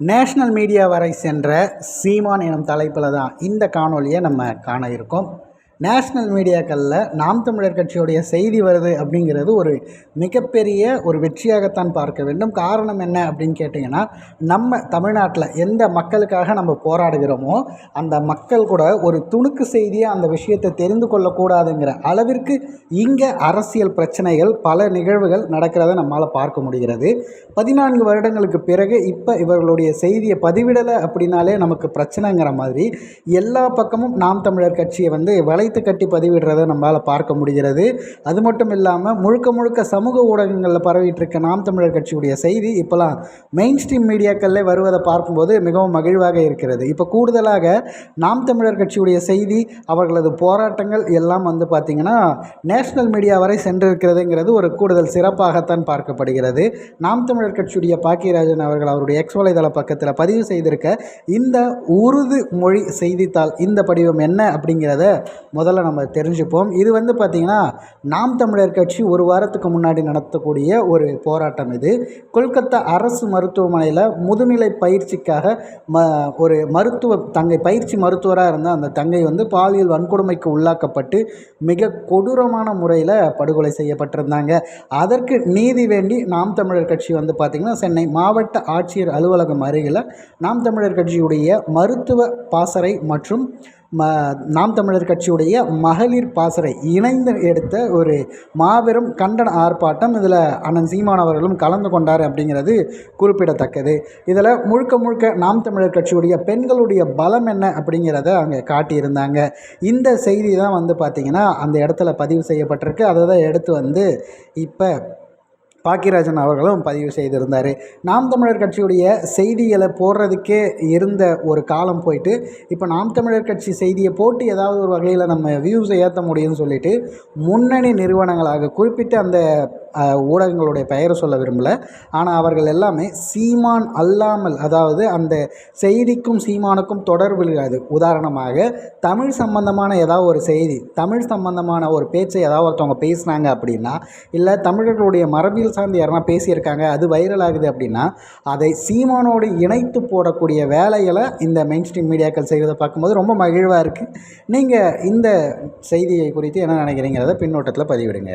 National media வரை சென்ற சீமான் எனும் தலைப்பில் தான் இந்த காணொலியை நம்ம காண இருக்கோம். நேஷ்னல் மீடியாக்களில் நாம் தமிழர் கட்சியுடைய செய்தி வருது அப்படிங்கிறது ஒரு மிகப்பெரிய ஒரு வெற்றியாகத்தான் பார்க்க வேண்டும். காரணம் என்ன அப்படின்னு கேட்டிங்கன்னா நம்ம தமிழ்நாட்டில் எந்த மக்களுக்காக நம்ம போராடுகிறோமோ அந்த மக்கள் கூட ஒரு துணுக்கு செய்தியை அந்த விஷயத்தை தெரிந்து கொள்ளக்கூடாதுங்கிற அளவிற்கு இங்கே அரசியல் பிரச்சனைகள் பல நிகழ்வுகள் நடக்கிறத நம்மளால் பார்க்க முடிகிறது. பதினான்கு வருடங்களுக்கு பிறகு இப்போ இவர்களுடைய செய்தியை பதிவிடலை அப்படின்னாலே நமக்கு பிரச்சனைங்கிற மாதிரி எல்லா பக்கமும் நாம் தமிழர் கட்சியை வந்து வலை வளைத்து கட்டி பதிவிடுறதை நம்மளால் பார்க்க முடிகிறது. அது மட்டும் இல்லாமல் முழுக்க முழுக்க சமூக ஊடகங்களில் பரவிட்டு இருக்க நாம் தமிழர் கட்சியுடைய செய்தி இப்போலாம் மெயின் ஸ்ட்ரீம் மீடியாக்களில் வருவதை பார்க்கும்போது மிகவும் மகிழ்வாக இருக்கிறது. இப்போ கூடுதலாக நாம் தமிழர் கட்சியுடைய செய்தி அவர்களது போராட்டங்கள் எல்லாம் வந்து பார்த்திங்கன்னா நேஷ்னல் மீடியா வரை சென்றிருக்கிறதுங்கிறது ஒரு கூடுதல் சிறப்பாகத்தான் பார்க்கப்படுகிறது. நாம் தமிழர் தமிழர் கட்சியுடைய பாக்கியராஜன் அவர்கள் அவருடைய எக்ஸ் வலைதள பக்கத்தில் பதிவு செய்திருக்க இந்த உருது மொழி செய்தித்தாள் இந்த படிவம் என்ன அப்படிங்கிறத முதல்ல நம்ம தெரிஞ்சுப்போம். இது வந்து பார்த்திங்கன்னா நாம் தமிழர் கட்சி ஒரு வாரத்துக்கு முன்னாடி நடத்தக்கூடிய ஒரு போராட்டம் இது. கொல்கத்தா அரசு மருத்துவமனையில் முதுநிலை பயிற்சிக்காக ம ஒரு மருத்துவ தங்கை பயிற்சி மருத்துவராக இருந்த அந்த தங்கை வந்து பாலியல் வன்கொடுமைக்கு உள்ளாக்கப்பட்டு மிக கொடூரமான முறையில் படுகொலை செய்யப்பட்டிருந்தாங்க. அதற்கு நீதி வேண்டி நாம் தமிழர் கட்சி வந்து பார்த்திங்கன்னா சென்னை மாவட்ட ஆட்சியர் அலுவலகம் அருகில் நாம் தமிழர் கட்சியுடைய மருத்துவ பாசறை மற்றும் ம நாம் தமிழர் கட்சியுடைய மகளிர் பாசறை இணைந்து எடுத்த ஒரு மாபெரும் கண்டன ஆர்ப்பாட்டம். இதில் அண்ணன் சீமான் அவர்களும் கலந்து கொண்டார் அப்படிங்கிறது குறிப்பிடத்தக்கது. இதில் முழுக்க முழுக்க நாம் தமிழர் கட்சியுடைய பெண்களுடைய பலம் என்ன அப்படிங்கிறத அங்கே காட்டியிருந்தாங்க. இந்த செய்தி தான் வந்து பார்த்திங்கன்னா அந்த இடத்துல பதிவு செய்யப்பட்டிருக்கு. அதை தான் எடுத்து வந்து இப்போ பாக்கியராஜன் அவர்களும் பதிவு செய்திருந்தார். நாம் தமிழர் கட்சியுடைய செய்திகளை போடுறதுக்கே இருந்த ஒரு காலம் போயிட்டு இப்போ நாம் தமிழர் கட்சி செய்தியை போட்டு ஏதாவது ஒரு வகையில் நம்ம வியூஸை ஏற்ற முடியும்னு சொல்லிட்டு முன்னணி நிறுவனங்களாக குறிப்பிட்ட அந்த ஊடகங்களுடைய பெயரை சொல்ல விரும்பலை. ஆனால் அவர்கள் எல்லாமே சீமான் அல்லாமல் அதாவது அந்த செய்திக்கும் சீமானுக்கும் தொடர்பு இருக்காது. உதாரணமாக தமிழ் சம்பந்தமான ஏதாவது ஒரு செய்தி தமிழ் சம்பந்தமான ஒரு பேச்சை ஏதாவது ஒருத்தவங்க பேசுனாங்க அப்படின்னா இல்லை தமிழர்களுடைய மரபியல் சார்ந்து யாருன்னா பேசியிருக்காங்க அது வைரல் ஆகுது அப்படின்னா அதை சீமானோடு இணைத்து போடக்கூடிய வேலைகளை இந்த மெயின் ஸ்ட்ரீம் மீடியாக்கள் செய்வதை பார்க்கும்போது ரொம்ப மகிழ்வாக இருக்குது நீங்கள் இந்த செய்தியை குறித்து என்ன நினைக்கிறீங்கிறத பின்னோட்டத்தில் பதிவிடுங்க.